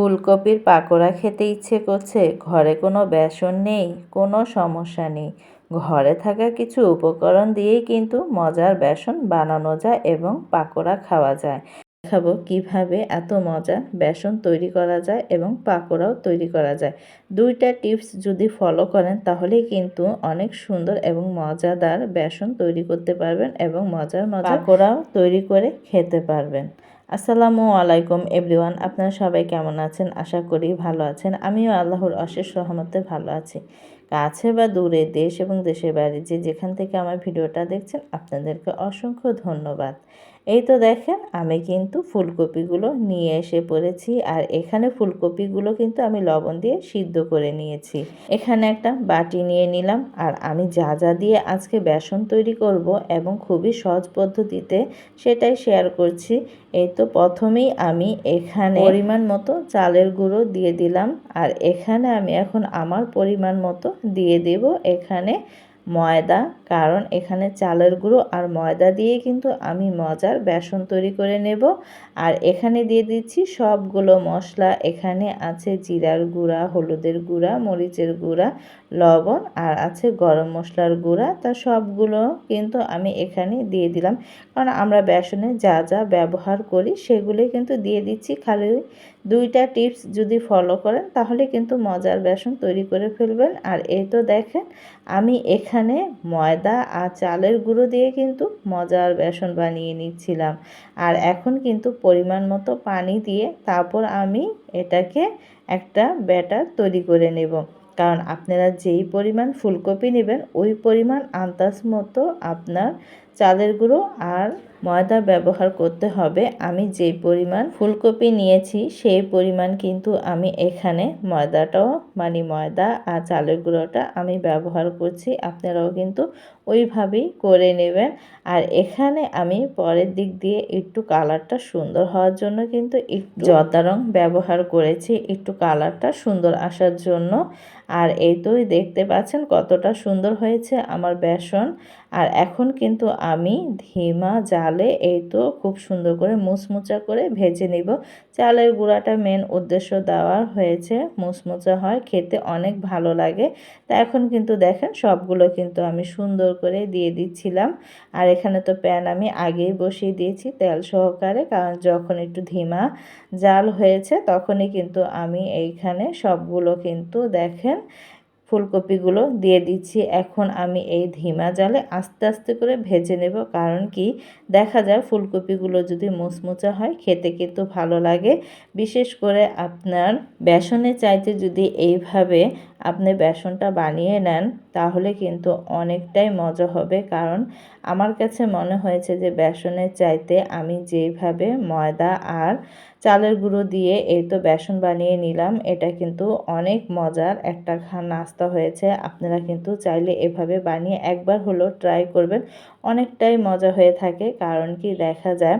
ফুলকপির পাকোড়া খেতে ইচ্ছে করছে। ঘরে কোনো বেসন নেই কোনো সমস্যা নেই। ঘরে থাকা কিছু উপকরণ দিয়েই কিন্তু মজার বেসন বানানো যায় এবং পাকোড়া খাওয়া যায়। দেখাবো কীভাবে এত মজা বেসন তৈরি করা যায় এবং পাকোড়াও তৈরি করা যায়। দুইটা টিপস যদি ফলো করেন তাহলেই কিন্তু অনেক সুন্দর এবং মজাদার বেসন তৈরি করতে পারবেন এবং মজার মজা পাকোড়াও তৈরি করে খেতে পারবেন। আসসালামু আলাইকুম এভরিওয়ান, আপনারা সবাই কেমন আছেন? আশা করি ভালো আছেন। আমিও আল্লাহর অশেষ রহমতে ভালো আছি। কাছে বা দূরে দেশ এবং দেশের বাইরে যে যেখান থেকে আমার ভিডিওটা দেখছেন, আপনাদেরকে অসংখ্য ধন্যবাদ। এই তো দেখেন, আমি কিন্তু ফুলকপিগুলো নিয়ে এসে পড়েছি আর এখানে ফুলকপিগুলো কিন্তু আমি লবণ দিয়ে সিদ্ধ করে নিয়েছি। এখানে একটা বাটি নিয়ে নিলাম আর আমি যা যা দিয়ে আজকে বেসন তৈরি করব এবং খুবই সহজ পদ্ধতিতে সেটাই শেয়ার করছি। এই তো প্রথমেই আমি এখানে পরিমাণ মতো চালের গুঁড়ো দিয়ে দিলাম আর এখানে আমি এখন আমার পরিমাণ মতো দিয়ে দেব এখানে ময়দা। কারণ এখানে চালের গুঁড়ো আর ময়দা দিয়ে কিন্তু আমি মজার বেসন তৈরি করে নেব। আর এখানে দিয়ে দিচ্ছি সবগুলো মশলা। এখানে আছে জিরার গুঁড়া, হলুদের গুঁড়া, মরিচের গুঁড়া, লবণ আর আছে গরম মশলার গুঁড়া। তা সবগুলো কিন্তু আমি এখানে দিয়ে দিলাম। কারণ আমরা বেসনে যা যা ব্যবহার করি সেগুলোই কিন্তু দিয়ে দিচ্ছি খালি দুইটা টিপস যদি ফলো করেন, তাহলে কিন্তু মজার বেসন তৈরি করে ফেলবেন। আর এই তো দেখেন, আমি এখানে ময়দা আর চালের গুঁড়ো দিয়ে কিন্তু মজার বেসন বানিয়ে নিচ্ছিলাম। আর এখন কিন্তু পরিমাণ মতো পানি দিয়ে তারপর আমি এটাকে একটা ব্যাটার তৈরি করে নেব। কারণ আপনারা যেই পরিমাণ ফুলকপি নেবেন, ওই পরিমাণ আন্দাজ মতো আপনার চালের গুঁড়ো আর ময়দা ব্যবহার করতে হবে। আমি যে পরিমাণ ফুলকপি নিয়েছি, সেই পরিমাণ কিন্তু আমি এখানে ময়দাটাও মানে ময়দা আর চালের গুঁড়োটা আমি ব্যবহার করছি। আপনারাও কিন্তু ওইভাবেই করে নেবেন। আর এখানে আমি পরের দিক দিয়ে একটু কালারটা সুন্দর হওয়ার জন্য কিন্তু একটু জর্দা রং ব্যবহার করেছি, একটু কালারটা সুন্দর আসার জন্য। আর এই তোই দেখতে পাচ্ছেন কতটা সুন্দর হয়েছে আমার বেসন। আর এখন কিন্তু আমি ধিমা জালে এই তো খুব সুন্দর করে মুচমুচা করে ভেজে নিব। চালের গুঁড়াটা মেন উদ্দেশ্য দেওয়ার হয়েছে, মুচমুচা হয়, খেতে অনেক ভালো লাগে। তা এখন কিন্তু দেখেন সবগুলো কিন্তু আমি সুন্দর করে দিয়ে দিচ্ছিলাম। আর এখানে তো প্যান আমি আগেই বসিয়ে দিয়েছি তেল সহকারে, কারণ যখন একটু ধিমা জাল হয়েছে তখনই কিন্তু আমি এইখানে সবগুলো কিন্তু দেখেন ফুলকপিগুলো দিয়ে দিচ্ছি। এখন আমি এই ধিমা জালে আস্তে আস্তে করে ভেজে নেব। কারণ কি? দেখা যায় ফুলকপিগুলো যদি মুচমুচা হয়, খেতে কিন্তু ভালো লাগে। বিশেষ করে আপনার বেসনে চাইতে যদি এইভাবে আপনি বেসনটা বানিয়ে নেন, তাহলে কিন্তু অনেকটাই মজা হবে। কারণ আমার কাছে মনে হয়েছে যে, বেসনের চাইতে আমি যেইভাবে ময়দা আর চালের গুঁড়ো দিয়ে এই তো বেসন বানিয়ে নিলাম, এটা কিন্তু অনেক মজার একটা নাস্তা হয়েছে। আপনারা কিন্তু চাইলে এভাবে বানিয়ে একবার হলো ট্রাই করবেন, অনেকটাই মজা হয়ে থাকে। কারণ কি, দেখা যায়,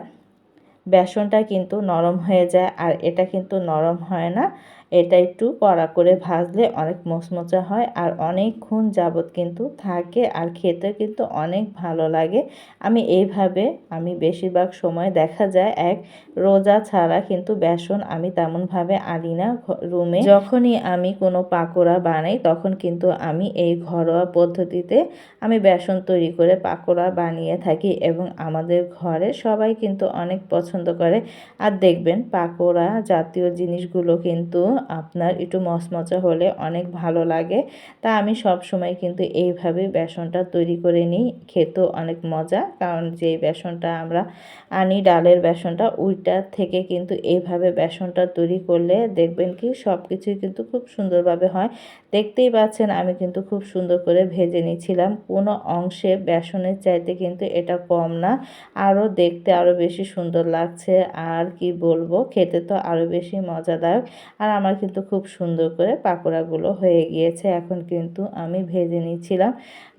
বেসনটা কিন্তু নরম হয়ে যায়, আর এটা কিন্তু নরম হয় না। এটা একটু কড়া করে ভাজলে অনেক মচমচা হয় আর অনেকক্ষণ যাবত কিন্তু থাকে আর খেতে কিন্তু অনেক ভালো লাগে। আমি এইভাবে আমি বেশিরভাগ সময় দেখা যায় এক রোজা ছাড়া কিন্তু বেসন আমি তেমনভাবে আনি না রুমে। যখনই আমি কোনো পাকোড়া বানাই তখন কিন্তু আমি এই ঘরোয়া পদ্ধতিতে আমি বেসন তৈরি করে পাকোড়া বানিয়ে থাকি এবং আমাদের ঘরে সবাই কিন্তু অনেক পছন্দ করে। আর দেখবেন পাকোড়া জাতীয় জিনিসগুলো কিন্তু আপনার একটু মচমচা হলে অনেক ভালো লাগে। তা আমি সব সময় কিন্তু এইভাবে বেসনটা তৈরি করে নিই, খেতেও অনেক মজা। কারণ যে বেসনটা আমরা আনি, ডালের বেসনটা ওইটার থেকে কিন্তু এইভাবে বেসনটা তৈরি করলে দেখবেন কি সব কিছুই কিন্তু খুব সুন্দরভাবে হয়। দেখতেই পাচ্ছেন আমি কিন্তু খুব সুন্দর করে ভেজে নিয়েছিলাম। কোনো অংশে বেসনের চাইতে কিন্তু এটা কম না। আরও দেখতে আরও বেশি সুন্দর লাগছে। আর কি বলব, খেতে তো আরও বেশি মজাদায়ক। আর আমার কিন্তু খুব সুন্দর করে পাকোড়াগুলো হয়ে গিয়েছে। এখন কিন্তু আমি ভেজে নিচ্ছিলাম।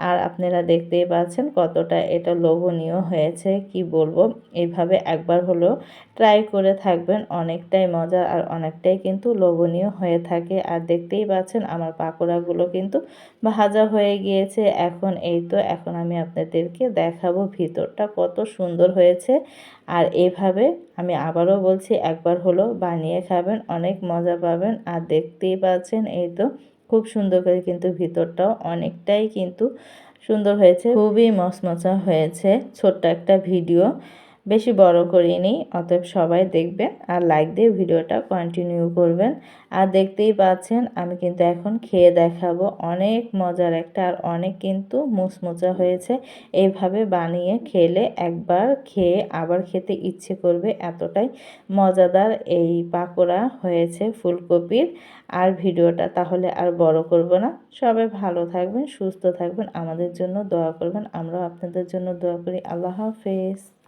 আর আপনারা দেখতেই পাচ্ছেন কতটা এটা লোভনীয় হয়েছে, কি বলব? এইভাবে একবার হলো ট্রাই করে থাকবেন, অনেকটাই মজা আর অনেকটাই কিন্তু লোভনীয় হয়ে থাকে। আর দেখতেই পাচ্ছেন আমার পাকোড়াগুলো কিন্তু ভাজা হয়ে গিয়েছে। এখন এই তো, এখন আমি আপনাদেরকে দেখাবো ভিতরটা কত সুন্দর হয়েছে। আর এভাবে আমি আবারও বলছি, একবার হলো বানিয়ে খাবেন, অনেক মজা পাবেন। আর দেখতেই পাচ্ছেন এই তো, খুব সুন্দর করে কিন্তু ভিতরটাও অনেকটাই কিন্তু সুন্দর হয়েছে। খুবই মচমচা হয়েছে, ছোট্ট একটা ভিডিও। বেশি বড় করিনি, অতএব সবাই দেখবেন আর লাইক দিয়ে ভিডিওটা কন্টিনিউ করবেন। আর দেখতেই পাচ্ছেন, আমি কিন্তু এখন খেয়ে দেখাবো অনেক মজার একটা আর অনেক কিন্তু মুচমোচা হয়েছে। এইভাবে বানিয়ে খেলে একবার খেয়ে আবার খেতে ইচ্ছে করবে, এতটাই মজাদার এই পাকোড়া হয়েছে ফুলকপির। আর ভিডিওটা তাহলে আর বড় করব না। সবাই ভালো থাকবেন, সুস্থ থাকবেন, আমাদের জন্য দোয়া করবেন। আমরাও আপনাদের জন্য দোয়া করি। আল্লাহ হাফেজ।